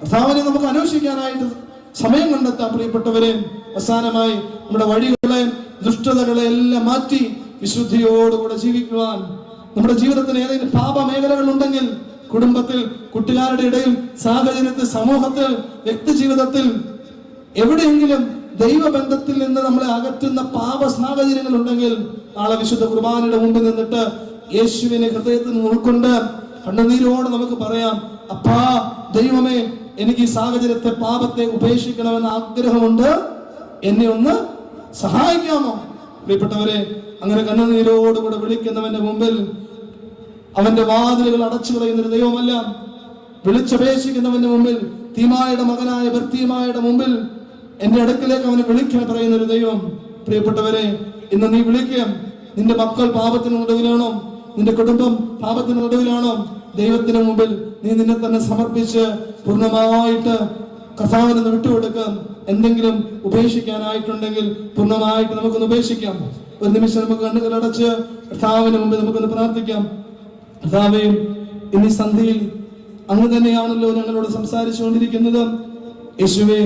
കർത്താവിനെ നമുക്ക് അന്വേഷിക്കാനായിട്ട് സമയം കണ്ടെത്താം പ്രിയപ്പെട്ടവരെ അവസാനമായി നമ്മുടെ വഴികളെ ദുഷ്ടതകളെ എല്ലാം മാറ്റി വിശുദ്ധിയോടുകൂടെ ജീവിക്കുവാൻ നമ്മുടെ ജീവിതത്തിന് ഏതെങ്കിലും പാപ മേഖലകൾ ഉണ്ടെങ്കിൽ കുടുംബത്തിൽ കുട്ടികാരുടെ ഇടയിൽ സാഹചര്യത്തിൽ സമൂഹത്തിൽ വ്യക്തി ജീവിതത്തിൽ എവിടെയെങ്കിലും ദൈവബന്ധത്തിൽ നിന്ന് നമ്മളെ അകറ്റുന്ന പാപ സാഹചര്യങ്ങൾ ഉണ്ടെങ്കിൽ നാളെ വിശുദ്ധ കുർബാനയുടെ മുമ്പിൽ നിന്നിട്ട് യേശുവിനെ ഹൃദയത്തിൽ നിന്ന് ഉൾക്കൊണ്ട് കണ്ണുനീരോട് നമുക്ക് പറയാം അപ്പാ ദൈവമേ എനിക്ക് ഈ സാഹചര്യത്തെ പാപത്തെ ഉപേക്ഷിക്കണമെന്ന ആഗ്രഹമുണ്ട്. എന്നെ ഒന്ന് സഹായിക്കാമോ? പ്രിയപ്പെട്ടവരെ അങ്ങനെ കണ്ണുനീരോടുകൂടെ വിളിക്കുന്നവന്റെ മുമ്പിൽ അവന്റെ വാതിലുകൾ അടച്ചു കളയുന്ന ഒരു ദൈവമല്ല. വിളിച്ചപേക്ഷിക്കുന്നവന്റെ മുമ്പിൽ തീമായുടെ മകനായ ഭർത്തിമായുടെ മുമ്പിൽ എന്റെ അടുക്കലേക്ക് അവനെ വിളിക്കാൻ പറയുന്ന ഒരു ദൈവം. പ്രിയപ്പെട്ടവരെ ഇന്ന് നീ വിളിക്കുക നിന്റെ മക്കൾ പാപത്തിന് നടുവിലാണോ നിന്റെ കുടുംബം പാപത്തിന് നടുവിലാണോ ദൈവത്തിന് മുമ്പിൽ നീ നിന്നെ തന്നെ സമർപ്പിച്ച് പൂർണമായിട്ട് കർത്താവിന് വിട്ടുകൊടുക്കാം. എന്തെങ്കിലും ഉപേക്ഷിക്കാനായിട്ടുണ്ടെങ്കിൽ പൂർണമായിട്ട് നമുക്കൊന്ന് ഉപേക്ഷിക്കാം. ഒരു നിമിഷം നമുക്ക് കണ്ണുകൾ അടച്ച് കർത്താവിന് മുമ്പിൽ നമുക്കൊന്ന് പ്രാർത്ഥിക്കാം. കർത്താവേ ഇനി സന്ധ്യയിൽ അങ്ങ് തന്നെയാണല്ലോ ഞങ്ങളോട് സംസാരിച്ചുകൊണ്ടിരിക്കുന്നത് യേശുവേ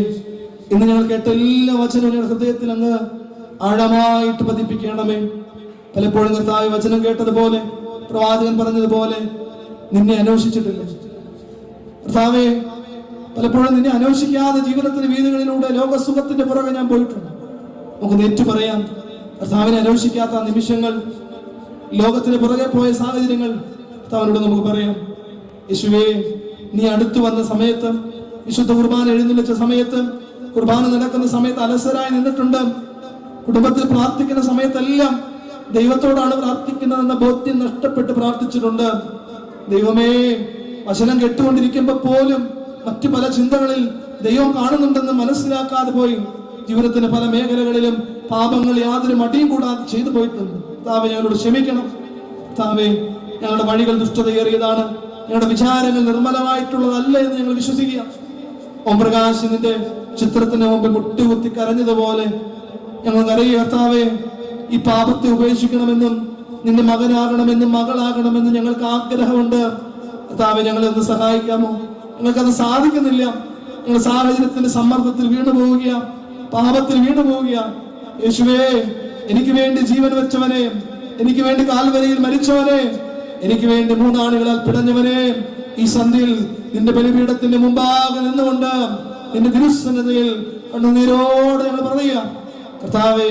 ഇന്ന് ഞങ്ങൾ കേട്ട എല്ലാ വചനവും ഹൃദയത്തിൽ അങ്ങ് ആഴമായിട്ട് പതിപ്പിക്കണമേ. പലപ്പോഴും കർത്താവ് വചനം കേട്ടതുപോലെ പ്രവാചകൻ പറഞ്ഞതുപോലെ നിന്നെ അന്വേഷിച്ചിട്ടില്ല. കർത്താവേ പലപ്പോഴും നിന്നെ അന്വേഷിക്കാതെ ജീവിതത്തിന്റെ വീടുകളിലൂടെ ലോകസുഖത്തിന്റെ പുറകെ ഞാൻ പോയിട്ടുണ്ട്. നമുക്ക് നേറ്റു പറയാം കർത്താവിനെ അന്വേഷിക്കാത്ത നിമിഷങ്ങൾ ലോകത്തിന് പുറകെ പോയ സാഹചര്യങ്ങൾ കർത്താവിനോട് നമുക്ക് പറയാം. യേശുവേ നീ അടുത്തു വന്ന സമയത്ത് വിശുദ്ധ കുർബാന എഴുന്നള്ളിച്ച സമയത്ത് കുർബാന നടക്കുന്ന സമയത്ത് അലസരായി നിന്നിട്ടുണ്ട്. കുടുംബത്തിൽ പ്രാർത്ഥിക്കുന്ന സമയത്തെല്ലാം ദൈവത്തോടാണ് പ്രാർത്ഥിക്കുന്നതെന്ന ബോധ്യം നഷ്ടപ്പെട്ട് പ്രാർത്ഥിച്ചിട്ടുണ്ട്. ദൈവമേ വചനം കേട്ടുകൊണ്ടിരിക്കുമ്പോ പോലും മറ്റു പല ചിന്തകളിൽ ദൈവം കാണുന്നുണ്ടെന്ന് മനസ്സിലാക്കാതെ പോയി ജീവിതത്തിന്റെ പല മേഖലകളിലും പാപങ്ങൾ യാതൊരു മടിയും കൂടാതെ ചെയ്തു പോയിട്ടുണ്ട്. താവേ ഞങ്ങളോട് ക്ഷമിക്കണം. താവേ ഞങ്ങളുടെ വഴികൾ ദുഷ്ടതയേറിയതാണ്. ഞങ്ങളുടെ വിചാരങ്ങൾ നിർമ്മലമായിട്ടുള്ളതല്ല എന്ന് ഞങ്ങൾ വിശ്വസിക്കുക. ഓം പ്രകാശിന്റെ ചിത്രത്തിന് മുമ്പ് മുട്ടുകുത്തി കരഞ്ഞതുപോലെ ഞങ്ങൾ നിറയെ കർത്താവേ ഈ പാപത്തെ ഉപേക്ഷിക്കണമെന്നും നിന്റെ മകനാകണമെന്നും മകളാകണമെന്നും ഞങ്ങൾക്ക് ആഗ്രഹമുണ്ട്. കർത്താവ് ഞങ്ങളെ ഒന്ന് സഹായിക്കാമോ? ഞങ്ങൾക്കത് സാധിക്കുന്നില്ല. ഞങ്ങൾ സാഹചര്യത്തിന്റെ സമ്മർദ്ദത്തിൽ വീണു പോവുക പാപത്തിൽ വീണു പോവുക യേശുവേ എനിക്ക് വേണ്ടി ജീവൻ വെച്ചവനെ എനിക്ക് വേണ്ടി കാൽവരയിൽ മരിച്ചവനെ എനിക്ക് വേണ്ടി മൂന്നാളുകളാൽ പിടഞ്ഞവനെ ഈ സന്ധ്യയിൽ നിന്റെ ബലിപീഠത്തിന്റെ മുമ്പാകെ നിന്നുകൊണ്ട് നിന്റെ തിരുസന്നതയിൽ കണ്ണുനീരോടെ ഞങ്ങൾ പറയുക കർത്താവെ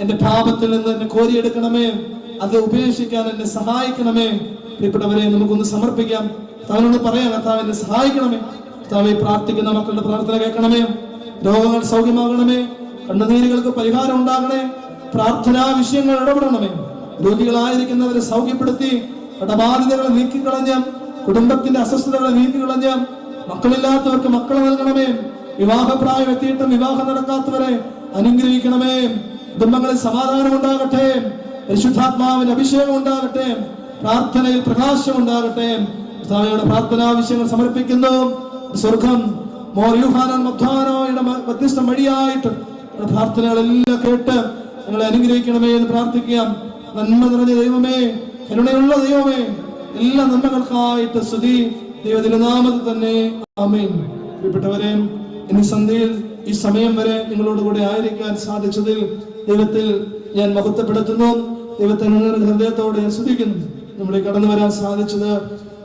എന്റെ പാപത്തിൽ നിന്ന് എന്നെ കോരിയെടുക്കണമേ. അത് ഉപേക്ഷിക്കാൻ എന്നെ സഹായിക്കണമേ. പ്രിയപ്പെട്ടവരെ നമുക്കൊന്ന് സമർപ്പിക്കാം. കർത്താവിനോട് പറയാം കർത്താവ് എന്നെ സഹായിക്കണമേ. കർത്താവെ പ്രാർത്ഥിക്കുന്ന മക്കളുടെ പ്രാർത്ഥന കേൾക്കണമേ. രോഗങ്ങൾ സൗഖ്യമാകണമേ. കണ്ണുനീരുകൾക്ക് പരിഹാരം ഉണ്ടാകണേ പ്രാർത്ഥനാ വിഷയങ്ങൾ ഇടപെടണമേ. രോഗികളായിരിക്കുന്നവരെ സൗഖ്യപ്പെടുത്തി കടബാധിതകളെ നീക്കിക്കളഞ്ഞ കുടുംബത്തിന്റെ അസ്വസ്ഥതകളെ നീക്കിക്കളഞ്ഞ മക്കളില്ലാത്തവർക്ക് മക്കളെ നൽകണമേ. വിവാഹപ്രായം എത്തിയിട്ടും വിവാഹം നടക്കാത്തവരെ അനുഗ്രഹിക്കണമേ. കുടുംബങ്ങളിൽ സമാധാനം ഉണ്ടാകട്ടെ. പരിശുദ്ധാത്മാവിന് അഭിഷേകം ഉണ്ടാകട്ടെ പ്രാർത്ഥനയിൽ പ്രകാശം ഉണ്ടാകട്ടെ. കർത്താവയുടെ പ്രാർത്ഥനാ വിഷയങ്ങൾ സമർപ്പിക്കുന്നു. സ്വർഗം മോർ യുഹാനൻ മധ്വാനോയുടെ വ്യത്യസ്ത വഴിയായിട്ട് പ്രാർത്ഥനകളെല്ലാം കേട്ട് ഞങ്ങളെ അനുഗ്രഹിക്കണമേ എന്ന് പ്രാർത്ഥിക്കാം നന്മ നിറഞ്ഞ ദൈവമേ കരുണയുള്ള ദൈവമേ എല്ലാ നന്മകൾക്കായിട്ട് സ്തുതി. ദൈവതിരുനാമത്തിൽ തന്നെ ആമേൻ. പ്രിയപ്പെട്ടവരെ ഇനി സന്ധ്യയിൽ ഈ സമയം വരെ നിങ്ങളോടുകൂടെ ആയിരിക്കാൻ സാധിച്ചതിൽ ദൈവത്തിൽ ഞാൻ മഹത്വപ്പെടുത്തുന്നു. ദൈവത്തെ ഹൃദയത്തോടെ ആസ്വദിക്കുന്നു നമ്മുടെ കടന്നു വരാൻ സാധിച്ചത്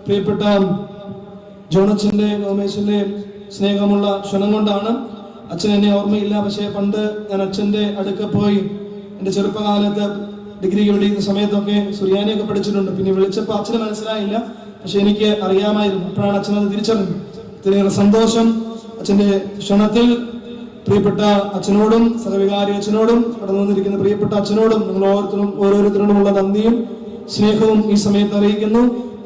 പ്രിയപ്പെട്ട ജോണച്ചന്റെ ഗോമേശന്റെ സ്നേഹമുള്ള ക്ഷണം കൊണ്ടാണ്. അച്ഛൻ എന്നെ ഓർമ്മയില്ല പക്ഷേ പണ്ട് ഞാൻ അച്ഛന്റെ അടുക്ക പോയി. എന്റെ ചെറുപ്പകാലത്ത് ഡിഗ്രിക്ക് പഠിക്കുന്ന സമയത്തൊക്കെ സുറിയാനിയൊക്കെ പഠിച്ചിട്ടുണ്ട്. പിന്നെ വിളിച്ചപ്പോൾ അച്ഛന് മനസ്സിലായില്ല പക്ഷെ എനിക്ക് അറിയാമായിരുന്നു. അപ്പോഴാണ് അച്ഛനത് തിരിച്ചറിഞ്ഞു ഇത്രയേറെ സന്തോഷം അച്ഛന്റെ ക്ഷണത്തിൽ പ്രിയപ്പെട്ട അച്ഛനോടും സഹവികാരി അച്ഛനോടും കടന്നു വന്നിരിക്കുന്ന പ്രിയപ്പെട്ട അച്ഛനോടും നിങ്ങൾ ഓരോരുത്തരും ഓരോരുത്തരോടുമുള്ള നന്ദിയും സ്നേഹവും ഈ സമയത്ത് അറിയിക്കുന്നു.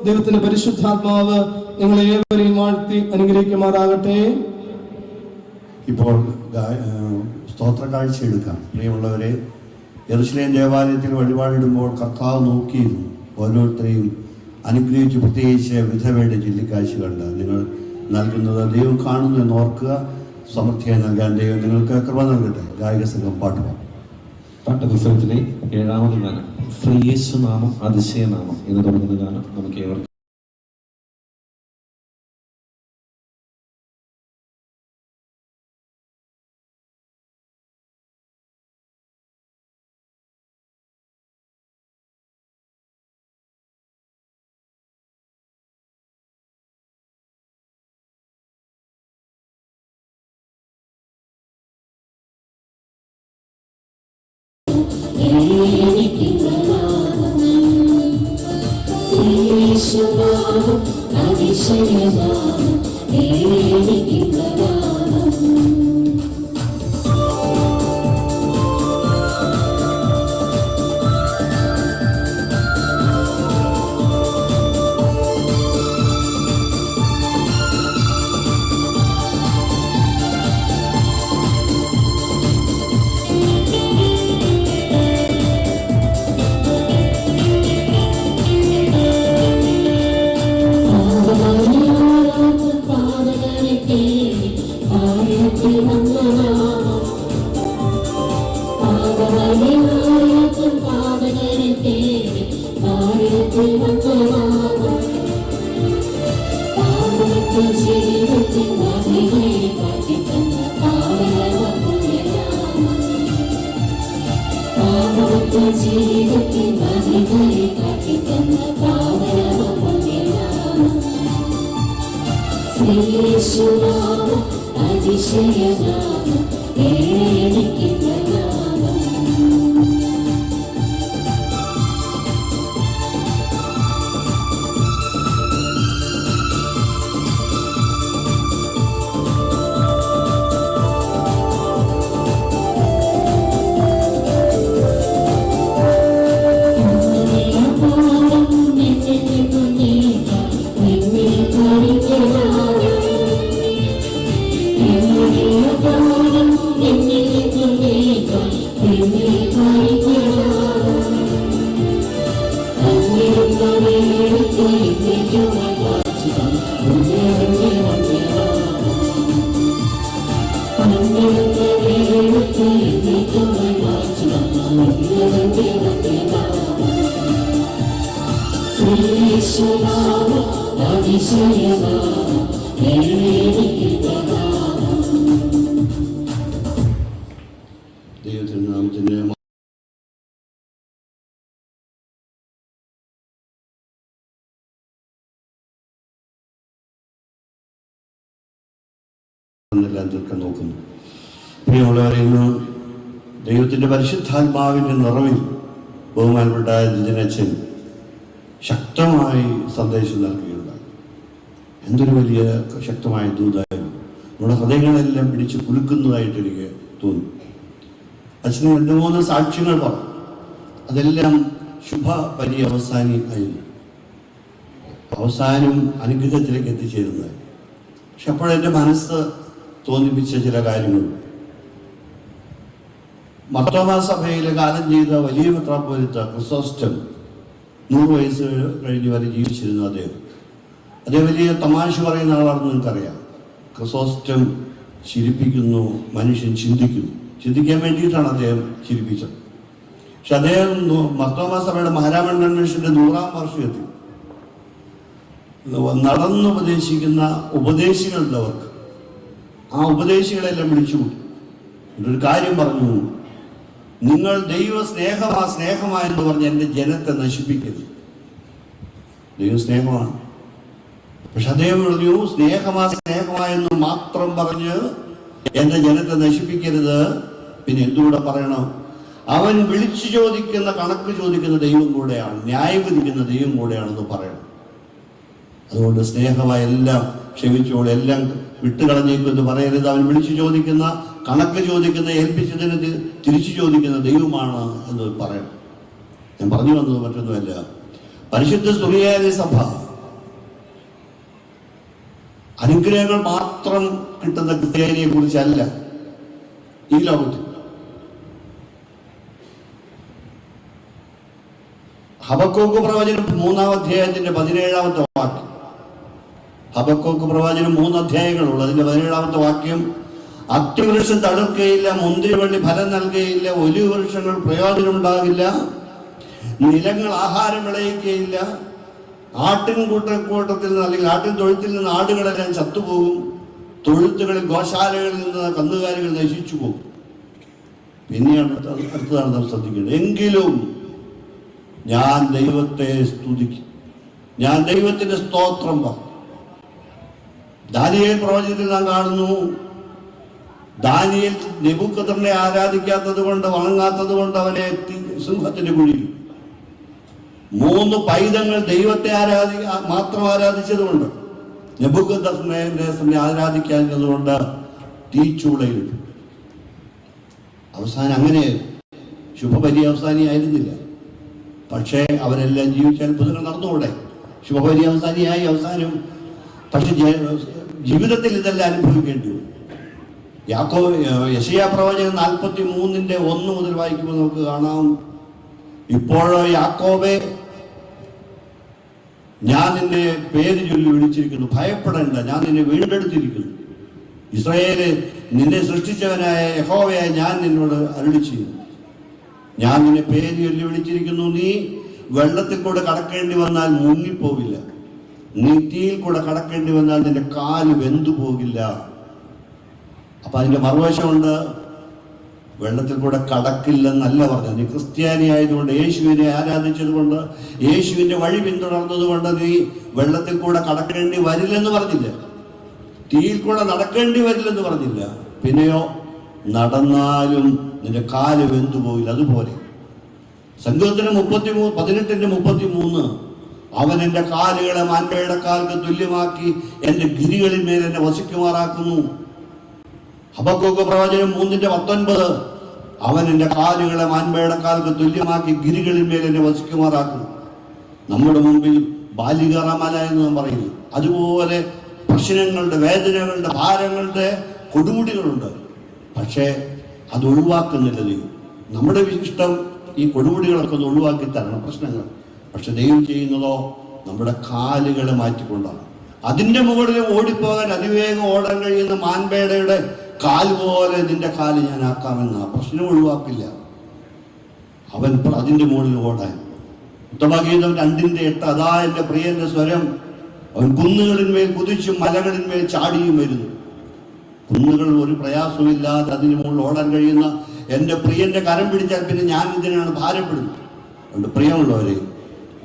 ദൈവത്തിന്റെ പരിശുദ്ധാത്മാവ് നിങ്ങൾ ഏവരെയും വാഴ്ത്തി അനുഗ്രഹിക്കുമാറാകട്ടെ. ഇപ്പോൾ സ്തോത്ര കാഴ്ച എടുക്കാം. പ്രിയമുള്ളവരെ യെറുസലേം ദേവാലയത്തിൽ വഴിപാടിടുമ്പോൾ കർത്താവ് നോക്കിയിരുന്നു ഓരോരുത്തരെയും അനുഗ്രഹിച്ച് പ്രത്യേകിച്ച് വിധവയുടെ ചില്ലിക്കാഴ്ച കണ്ട്. നിങ്ങൾ നൽകുന്നത് ദൈവം കാണുന്നു എന്ന് ഓർക്കുക. സമൃദ്ധിയായി നൽകാൻ ദൈവം നിങ്ങൾക്ക് കൃപ നൽകട്ടെ. ഗായക സംഘം പാട്ട് പാട്ടപുസ്തകത്തിലെ ഏഴാമത് ഗാനം. ശ്രീയേശുനാമം അതിശയനാമം എന്ന് തുടങ്ങുന്ന ഗാനം നമുക്ക് ഏവർക്കും യേശുവാ അതിശയമാ നീ എനിക്ക് ദൈവത്തിന്റെ നാമത്തിന്റെ പരിശുദ്ധാത്മാവിന്റെ നിറവിൽ ബഹുമാനപ്പെട്ട രഞ്ജനച്ചൻ ശക്തമായി സന്ദേശം നൽകുകയുണ്ടായി എന്തൊരു വലിയ ശക്തമായ ദൂതായിരുന്നു. നമ്മുടെ ഹൃദയങ്ങളെല്ലാം പിടിച്ച് കുലുക്കുന്നതായിട്ട് എനിക്ക് തോന്നി. അച്ഛന് രണ്ട് മൂന്ന് സാക്ഷ്യങ്ങൾ പറഞ്ഞു. അതെല്ലാം ശുഭ പരി അവസാനി ആയിരുന്നു. അവസാനം അനുഗ്രഹത്തിലേക്ക് എത്തിച്ചേരുന്നത്. പക്ഷെ അപ്പോഴെന്റെ മനസ്സ് തോന്നിപ്പിച്ച ചില കാര്യങ്ങൾ. മർത്തോമാ സഭയിൽ കാലം ചെയ്ത വലിയ മെത്രാപ്പോലിത്ത ക്രിസോസ്റ്റം നൂറ് വയസ്സ് കഴിഞ്ഞ് വരെ ജീവിച്ചിരുന്നു അദ്ദേഹം. അദ്ദേഹം വലിയ തമാശ പറയുന്ന ആളാണെന്ന് നിങ്ങൾക്കറിയാം. ക്രിസോസ്റ്റം ചിരിപ്പിക്കുന്നു മനുഷ്യൻ ചിന്തിക്കുന്നു. ചിന്തിക്കാൻ വേണ്ടിയിട്ടാണ് അദ്ദേഹം ചിരിപ്പിച്ചത്. പക്ഷെ അദ്ദേഹം മർത്തോമാസഭയുടെ മർത്തോമാ സഭയുടെ മഹാരാമൻ കൺവെൻഷന്റെ നൂറാം വർഷത്തിൽ നടന്ന് ഉപദേശിക്കുന്ന അവർക്ക് ആ ഉപദേശികളെല്ലാം വിളിച്ചു ഒരു കാര്യം പറഞ്ഞു. നിങ്ങൾ ദൈവ സ്നേഹമാ സ്നേഹമാ എന്ന് പറഞ്ഞ് എന്റെ ജനത്തെ നശിപ്പിക്കരുത്. ദൈവ സ്നേഹമാണ്. പക്ഷെ അദ്ദേഹം പറഞ്ഞു സ്നേഹമാ സ്നേഹമായെന്ന് മാത്രം പറഞ്ഞ് എന്റെ ജനത്തെ നശിപ്പിക്കരുത്. പിന്നെ എന്തുകൂടെ പറയണം? അവൻ വിളിച്ചു ചോദിക്കുന്ന കണക്ക് ചോദിക്കുന്ന ദൈവം കൂടെയാണ് ന്യായം ദൈവം കൂടെയാണെന്ന് പറയണം. അതുകൊണ്ട് സ്നേഹമായ എല്ലാം ക്ഷമിച്ചോളെ എല്ലാം വിട്ടുകളഞ്ഞേക്കുമെന്ന് പറയരുത്. അവൻ വിളിച്ചു ചോദിക്കുന്ന കണക്ക് ചോദിക്കുന്ന ഏൽപ്പിച്ചതിന് തിരിച്ചു ചോദിക്കുന്ന ദൈവമാണ് എന്ന് പറയണം. ഞാൻ പറഞ്ഞു വന്നത് മറ്റൊന്നുമല്ല. പരിശുദ്ധ സുഖിയായ സഭ അനുഗ്രഹങ്ങൾ മാത്രം കിട്ടുന്ന ക്രിസ്ത്യാനിയെ കുറിച്ചല്ല ഈ ലോകത്തിൽ ഹബക്കോക്ക് പ്രവചനം മൂന്നാം അധ്യായത്തിന്റെ പതിനേഴാമത്തെ വാക്യം. ഹബക്കോക്ക് പ്രവചനം മൂന്ന് അധ്യായങ്ങളുള്ളൂ. അതിന്റെ പതിനേഴാമത്തെ വാക്യം അത്യവൃക്ഷം തടുക്കുകയില്ല മുന്തിരിവള്ളി ഫലം നൽകുകയില്ല ഒലിവ് വൃക്ഷങ്ങൾ പ്രയോജനമുണ്ടാകില്ല നിലങ്ങൾ ആഹാരം വിളയിക്കുകയില്ല ആട്ടിൻ കൂട്ടക്കൂട്ടത്തിൽ നിന്ന് അല്ലെങ്കിൽ ആട്ടിൻ തൊഴുത്തിൽ നിന്ന് ആടുകളെല്ലാം ചത്തുപോകും. തൊഴുത്തുകളിൽ ഗോശാലകളിൽ നിന്ന് കന്നുകാലികൾ നശിച്ചു പോകും. പിന്നെയാണ് അടുത്ത- അടുത്തതാണ് നാം ശ്രദ്ധിക്കുന്നത് എങ്കിലും ഞാൻ ദൈവത്തെ സ്തുതിക്കും. ഞാൻ ദൈവത്തിന്റെ സ്തോത്രം പറഞ്ഞു ദാനിയേൽ പ്രവചനത്തിൽ നാം കാണുന്നു ദാനിയേൽ നെബുക്കതറിനെ ആരാധിക്കാത്തത് കൊണ്ട് വണങ്ങാത്തത് കൊണ്ട് അവനെ സിംഹത്തിന്റെ കുഴിയിൽ. മൂന്ന് പൈതങ്ങൾ ദൈവത്തെ ആരാധി മാത്രം ആരാധിച്ചതുകൊണ്ട്. നെബുക്കദ്നെ ആരാധിക്കാഞ്ഞതുകൊണ്ട് തീച്ചൂടയിൽ അവസാനം അങ്ങനെ ശുഭപര്യവസാനിയായിരുന്നില്ല പക്ഷേ അവരെല്ലാം ജീവിച്ച അത്ഭുതങ്ങൾ നടന്നുകൂടെ? ശുഭപര്യവസാനിയായി അവസാനം. പക്ഷെ ജീവിതത്തിൽ ഇതെല്ലാം അനുഭവിക്കേണ്ടി വരും യാക്കോ യശയാ പ്രവചനം നാൽപ്പത്തി മൂന്നിന്റെ ഒന്ന് മുതൽ വായിക്കുമ്പോൾ നമുക്ക് കാണാം. ഇപ്പോഴോ യാക്കോബെ ഞാൻ നിന്നെ പേര് ചൊല്ലി വിളിച്ചിരിക്കുന്നു. ഭയപ്പെടേണ്ട ഞാൻ നിന്നെ വീണ്ടെടുത്തിരിക്കുന്നു. ഇസ്രായേൽ നിന്നെ സൃഷ്ടിച്ചവനായ യഹോവയായ ഞാൻ നിന്നോട് അരുളി ചെയ്യുന്നു ഞാൻ നിന്നെ പേര് ചൊല്ലി വിളിച്ചിരിക്കുന്നു. നീ വെള്ളത്തിൽ കൂടെ കടക്കേണ്ടി വന്നാൽ മുങ്ങിപ്പോവില്ല. നീ തീയിൽ കൂടെ കടക്കേണ്ടി വന്നാൽ നിന്റെ കാൽ വെന്തു പോകില്ല അപ്പൊ അതിന്റെ മറുവശമുണ്ട് വെള്ളത്തിൽ കൂടെ കടക്കില്ലെന്നല്ല പറഞ്ഞത്. നീ ക്രിസ്ത്യാനി ആയതുകൊണ്ട് യേശുവിനെ ആരാധിച്ചതുകൊണ്ട് യേശുവിന്റെ വഴി പിന്തുടർന്നതുകൊണ്ട് നീ വെള്ളത്തിൽ കൂടെ കടക്കേണ്ടി വരില്ലെന്ന് പറഞ്ഞില്ല. തീയിൽ കൂടെ നടക്കേണ്ടി വരില്ലെന്ന് പറഞ്ഞില്ല. പിന്നെയോ നടന്നാലും നിന്റെ കാൽ വെന്തു പോയില്ല അതുപോലെ. സംഘത്തിന് മുപ്പത്തി മൂ പതിനെട്ടിന്റെ മുപ്പത്തി മൂന്ന് അവൻ എന്റെ കാലുകളെ മാൻപയുടെ കാൽക്ക് തുല്യമാക്കി എന്റെ ഗിരികളിന്മേൽ എന്നെ വസിക്കുമാറാക്കുന്നു. ഹബക്കൂക്ക് പ്രവചനം മൂന്നിന്റെ പത്തൊൻപത്. അവൻ എന്റെ കാലുകളെ മാൻപയുടെ കാൽക്ക് തുല്യമാക്കി ഗിരികളിൽ മേൽ എന്നെ വസിക്കുമാറാക്കും. നമ്മുടെ മുമ്പിൽ ബാലികറമല എന്ന് നാം പറയുന്നു. അതുപോലെ പ്രശ്നങ്ങളുടെ വേദനകളുടെ ഭാരങ്ങളുടെ കൊടുമുടികളുണ്ട്. പക്ഷേ അത് ഒഴിവാക്കുന്നില്ല ദൈവം നമ്മുടെ ഇഷ്ടം ഈ കൊടുമുടികളൊക്കെ ഒന്ന് ഒഴിവാക്കി തരണം പ്രശ്നങ്ങൾ. പക്ഷെ ദൈവം ചെയ്യുന്നതോ നമ്മുടെ കാലുകളെ മാറ്റിക്കൊണ്ടാണ്. അതിന്റെ മുകളിൽ ഓടിപ്പോകാൻ അതിവേഗം ഓടാൻ കഴിയുന്ന മാൻപേടയുടെ കാൽ പോലെ നിന്റെ കാൽ ഞാൻ ആക്കാമെന്ന. പ്രശ്നം ഒഴിവാക്കില്ല. അവൻ അതിന്റെ മുകളിൽ ഓടാൻ. ഉത്തമഗീതം രണ്ടിന്റെ എട്ട് അതാ എന്റെ പ്രിയന്റെ സ്വരം. അവൻ കുന്നുകളിന്മേൽ കുതിച്ചും മലകളിന്മേൽ ചാടിയും വരുന്നു. കുന്നുകൾ ഒരു പ്രയാസമില്ലാതെ അതിന് മുകളിൽ ഓടാൻ കഴിയുന്ന എന്റെ പ്രിയന്റെ കരം പിടിച്ചാൽ പിന്നെ ഞാൻ ഇതിനാണ് ഭാരപ്പെടുന്നത്? അതുകൊണ്ട് പ്രിയമുള്ളവരെ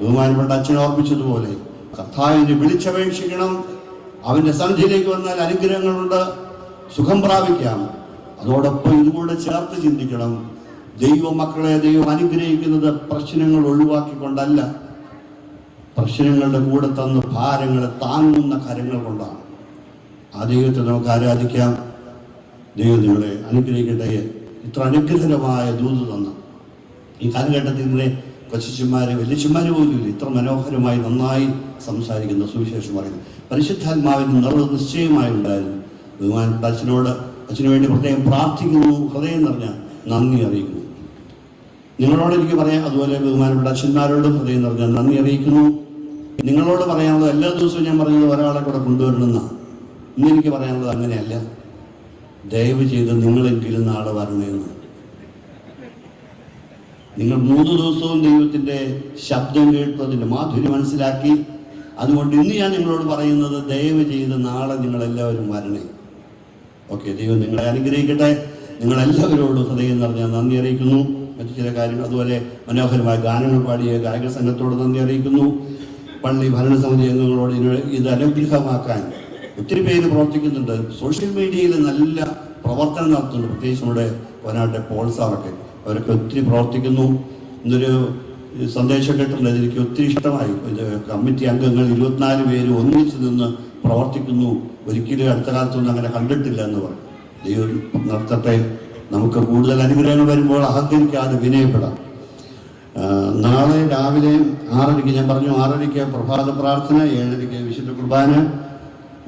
ബഹുമാനപ്പെട്ട അച്ഛൻ ഓർമ്മിച്ചതുപോലെ കർത്താവിനെ വിളിച്ചപേക്ഷിക്കണം. അവന്റെ സന്ധിയിലേക്ക് വന്നാൽ അനുഗ്രഹങ്ങളുണ്ട്. സുഖം പ്രാപിക്കാം. അതോടൊപ്പം ഇതുകൂടെ ചേർത്ത് ചിന്തിക്കണം. ദൈവ മക്കളെ ദൈവം അനുഗ്രഹിക്കുന്നത് പ്രശ്നങ്ങൾ ഒഴിവാക്കിക്കൊണ്ടല്ല. പ്രശ്നങ്ങളുടെ കൂടെ തന്ന് ഭാരങ്ങളെ താങ്ങുന്ന കരങ്ങൾ കൊണ്ടാണ്. ആ ദൈവത്തെ നമുക്ക് ആരാധിക്കാം. ദൈവം നിങ്ങളെ അനുഗ്രഹിക്കട്ടെ. ഇത്ര അനുഗ്രഹരമായ ദൂത് തന്ന ഈ കാലഘട്ടത്തിൽ നിങ്ങളെ കൊച്ചന്മാരെ വലിയച്ചന്മാര് പോലും ഇത്ര മനോഹരമായി നന്നായി സംസാരിക്കുന്ന സുവിശേഷം പറയുന്നു. പരിശുദ്ധാത്മാവിന് നിറവ് നിശ്ചയമായി ഉണ്ടായിരുന്നു ബഹുമാനപ്പെട്ട അച്ഛനോട് അച്ഛന് വേണ്ടി പ്രത്യേകം പ്രാർത്ഥിക്കുന്നു ഹൃദയം നിറഞ്ഞ നന്ദി അറിയിക്കുന്നു. നിങ്ങളോട് എനിക്ക് പറയാം അതുപോലെ ബഹുമാനപ്പെട്ട അച്ഛന്മാരോടും ഹൃദയം നിറഞ്ഞ നന്ദി അറിയിക്കുന്നു. നിങ്ങളോട് പറയാനുള്ളത് എല്ലാ ദിവസവും ഞാൻ പറഞ്ഞത് ഒരാളെ കൂടെ കൊണ്ടുവരണമെന്നാണ് ഇന്ന് എനിക്ക് പറയാനുള്ളത് അങ്ങനെയല്ല. ദയവ് ചെയ്ത് നിങ്ങളെങ്കിലും നാളെ വരണമെന്ന് നിങ്ങൾ മൂന്ന് ദിവസവും ദൈവത്തിന്റെ ശബ്ദം കേട്ടു അതിന്റെ മാധുര്യം മനസ്സിലാക്കി. അതുകൊണ്ട് ഇന്ന് ഞാൻ നിങ്ങളോട് പറയുന്നത് ദയവ് ചെയ്ത് നാളെ നിങ്ങളെല്ലാവരും വരണേ. ഓക്കെ ദൈവം നിങ്ങളെ അനുഗ്രഹിക്കട്ടെ. നിങ്ങളെല്ലാവരോടും ഹൃദയം നിറഞ്ഞ നന്ദി അറിയിക്കുന്നു. മറ്റു ചില കാര്യങ്ങൾ അതുപോലെ മനോഹരമായ ഗാനങ്ങൾ പാടിയ ഗായക സംഘത്തോട് നന്ദി അറിയിക്കുന്നു. പള്ളി ഭരണസമിതി അംഗങ്ങളോട് ഇത് അനുഗ്രഹമാക്കാൻ ഒത്തിരി പേര് പ്രവർത്തിക്കുന്നുണ്ട്. സോഷ്യൽ മീഡിയയിൽ നല്ല പ്രവർത്തനം നടത്തുന്നുണ്ട്. പ്രത്യേകിച്ച് നമ്മുടെ വയനാട്ടെ പോൾസാറൊക്കെ അവരൊക്കെ ഒത്തിരി പ്രവർത്തിക്കുന്നു. ഇന്നൊരു സന്ദേശം കേട്ടിട്ടുണ്ട് എനിക്ക് ഒത്തിരി ഇഷ്ടമായി. കമ്മിറ്റി അംഗങ്ങൾ ഇരുപത്തിനാല് പേര് ഒന്നിച്ച് നിന്ന് പ്രവർത്തിക്കുന്നു. ഒരിക്കലും അടുത്ത കാലത്തൊന്നും അങ്ങനെ കണ്ടിട്ടില്ല എന്ന് പറയും ദൈവം നടത്തട്ടെ. നമുക്ക് കൂടുതൽ അനുഗ്രഹങ്ങൾ വരുമ്പോൾ അഹങ്കരിക്കാതെ വിനയപ്പെടാം. നാളെ രാവിലെ ആറരയ്ക്ക് ഞാൻ പറഞ്ഞു ആറരയ്ക്ക് പ്രഭാത പ്രാർത്ഥന ഏഴരയ്ക്ക് വിശുദ്ധ കുർബാന.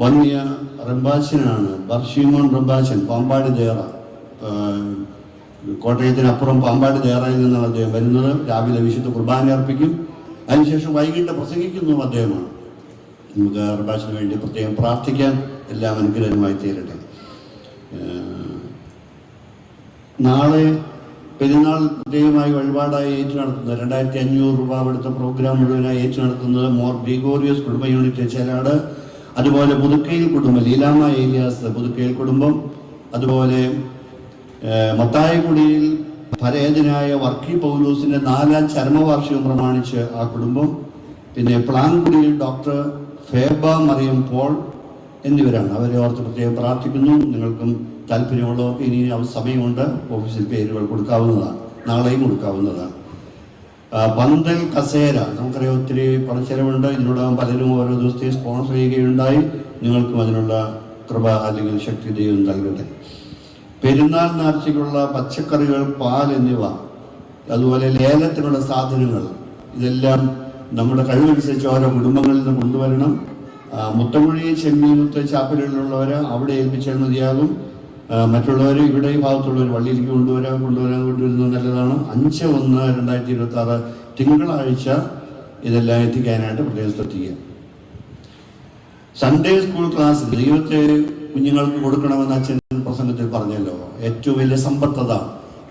വന്നിയ റംബാച്ചനാണ് ബർഷീമോൻ റംബാച്ചൻ പാമ്പാടി ദേറ കോട്ടയത്തിനപ്പുറം പാമ്പാടി ദേറയിൽ നിന്നാണ് അദ്ദേഹം വരുന്നത്. രാവിലെ വിശുദ്ധ കുർബാന അർപ്പിക്കും. അതിനുശേഷം വൈകിട്ട് പ്രസംഗിക്കുന്നു അദ്ദേഹമാണ് നമുക്ക് അറബാസിന് വേണ്ടി പ്രത്യേകം പ്രാർത്ഥിക്കാം. എല്ലാം അനുഗ്രഹമായി തീരട്ടെ. നാളെ പെരുന്നാൾ പ്രത്യേകമായി വഴിപാടായി ഏറ്റു നടത്തുന്നത് രണ്ടായിരത്തി അഞ്ഞൂറ് രൂപ എടുത്ത പ്രോഗ്രാം മുഴുവനായി ഏറ്റു നടത്തുന്നത് മോർ ഗ്രിഗോറിയസ് കുടുംബ യൂണിറ്റ് ചേലാട് അതുപോലെ പുതുക്കയിൽ കുടുംബം ലീലാമ ഏലിയാസ് പുതുക്കയിൽ കുടുംബം. അതുപോലെ മത്തായക്കുടിയിൽ പരേതനായ വർക്കി പൗലൂസിന്റെ നാലാം ചരമവാർഷികം പ്രമാണിച്ച് ആ കുടുംബം. പിന്നെ പ്ലാൻകുടിയിൽ ഡോക്ടർ ഫേബ മറിയം പോൾ എന്നിവരാണ്. അവരെ ഓർത്ത് പ്രത്യേകം പ്രാർത്ഥിക്കുന്നു. നിങ്ങൾക്കും താല്പര്യമുള്ളവർക്ക് ഇനി സമയമുണ്ട്. ഓഫീസിൽ പേരുകൾ കൊടുക്കാവുന്നതാണ്. നാളെയും കൊടുക്കാവുന്നതാണ്. പന്തൽ കസേര. നമുക്കറിയാം ഒത്തിരി പണച്ചെലവുണ്ട്. ഇതിനോടകം പലരും ഓരോ ദിവസത്തെ സ്പോൺസർ ചെയ്യുകയുണ്ടായി. നിങ്ങൾക്കും അതിനുള്ള കൃപ അല്ലെങ്കിൽ ശക്തി ദൈവം നൽകട്ടെ. പെരുന്നാൾ നേർച്ചയ്ക്കുള്ള പച്ചക്കറികൾ പാൽ എന്നിവ അതുപോലെ ലേലത്തിനുള്ള സാധനങ്ങൾ ഇതെല്ലാം നമ്മുടെ കഴിവനുസരിച്ച് ഓരോ കുടുംബങ്ങളിൽ നിന്ന് കൊണ്ടുവരണം. മുത്തമൊഴി ചെമ്മീമുത്ത് ചാപ്പലുകളിലുള്ളവർ അവിടെ ഏൽപ്പിച്ചാൽ മതിയാകും. മറ്റുള്ളവർ ഇവിടെ ഈ ഭാഗത്തുള്ളവർ വള്ളിയിലേക്ക് കൊണ്ടുവരാൻ കൊണ്ടുവരാൻ കൊണ്ടുവരുന്നത് നല്ലതാണ്. അഞ്ച് ഒന്ന് രണ്ടായിരത്തി ഇരുപത്തി ആറ് തിങ്കളാഴ്ച ഇതെല്ലാം എത്തിക്കാനായിട്ട് പ്രത്യേകം ശ്രദ്ധിക്കുക സൺഡേ സ്കൂൾ ക്ലാസ് ദൈവത്തെ കുഞ്ഞുങ്ങൾക്ക് കൊടുക്കണമെന്ന് അച്ഛൻ പ്രസംഗത്തിൽ പറഞ്ഞല്ലോ. ഏറ്റവും വലിയ സമ്പത്തത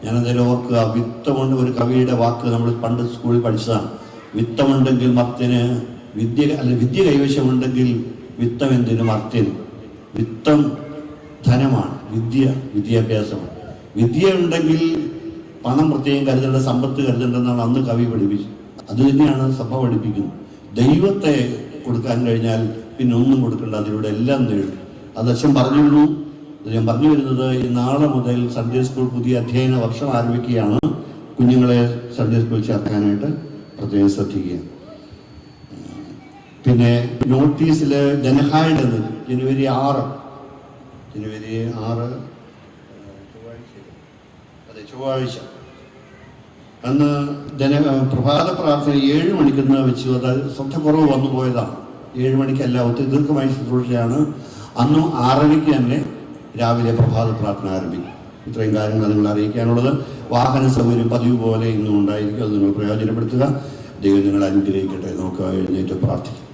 ഞാനതിൽ ഓർക്കുക വിത്തമുണ്ട് ഒരു കവിയുടെ വാക്ക് നമ്മൾ പണ്ട് സ്കൂളിൽ പഠിച്ചതാണ്. വിത്തമുണ്ടെങ്കിൽ മർത്തിന് വിദ്യ അല്ല വിദ്യ കൈവശമുണ്ടെങ്കിൽ വിത്തം എന്തിനു മർത്തിന് വിത്തം ധനമാണ് വിദ്യ വിദ്യാഭ്യാസമാണ്. വിദ്യ ഉണ്ടെങ്കിൽ പണം പ്രത്യേകം കരുതേണ്ട സമ്പത്ത് കരുതേണ്ടെന്നാണ് അന്ന് കവി പഠിപ്പിച്ചത് അത് തന്നെയാണ് സഭ പഠിപ്പിക്കുന്നത്. ദൈവത്തെ കൊടുക്കാൻ കഴിഞ്ഞാൽ പിന്നെ ഒന്നും കൊടുക്കണ്ട അതിലൂടെ എല്ലാം നേടും. അത് അച്ഛൻ പറഞ്ഞുള്ളൂ ഞാൻ പറഞ്ഞു വരുന്നത് ഈ നാളെ മുതൽ സൺഡേ സ്കൂൾ പുതിയ അധ്യയന വർഷം ആരംഭിക്കുകയാണ്. കുഞ്ഞുങ്ങളെ സൺഡേ സ്കൂളിൽ ചേർക്കാനായിട്ട്. പ്രത്യേകം ശ്രദ്ധിക്കുക പിന്നെ നോട്ടീസിൽ ജനഹായുടെ ജനുവരി ആറ്. ജനുവരി ആറ് അതെ ചൊവ്വാഴ്ച. അന്ന് ജന പ്രഭാത പ്രാർത്ഥന ഏഴ് മണിക്കെന്ന് വെച്ചു. അത് ശ്രദ്ധ കുറവ് വന്നു പോയതാണ്. ഏഴ് മണിക്കല്ല ഒത്തിരി ദീർഘമായി ശുശ്രൂഷയാണ്. അന്നും ആറരയ്ക്ക് തന്നെ രാവിലെ പ്രഭാത പ്രാർത്ഥന ആരംഭിക്കും. ഇത്രയും കാര്യങ്ങൾ നിങ്ങൾ അറിയിക്കാനുള്ളത്. വാഹന സൗകര്യം പതിവ് പോലെ ഇന്നും ഉണ്ടായിരിക്കും. അത് നിങ്ങൾ പ്രയോജനപ്പെടുത്തുക. ദൈവം നിങ്ങൾ അനുഗ്രഹിക്കട്ടെ. നമുക്ക് എഴുന്നേറ്റ് പ്രാർത്ഥിക്കും.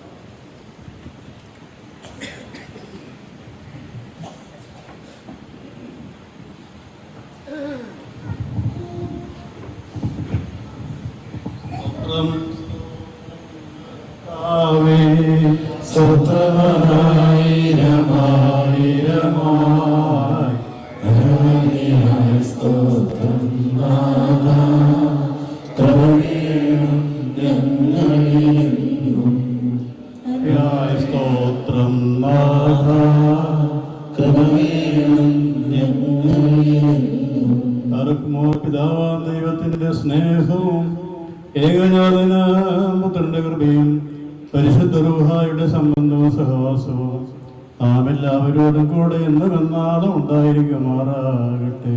സ്തോത്രം സഹവാസവും നാം കൂടെ എന്ന് വന്നാളും ഉണ്ടായിരിക്കുമാറാകട്ടെ.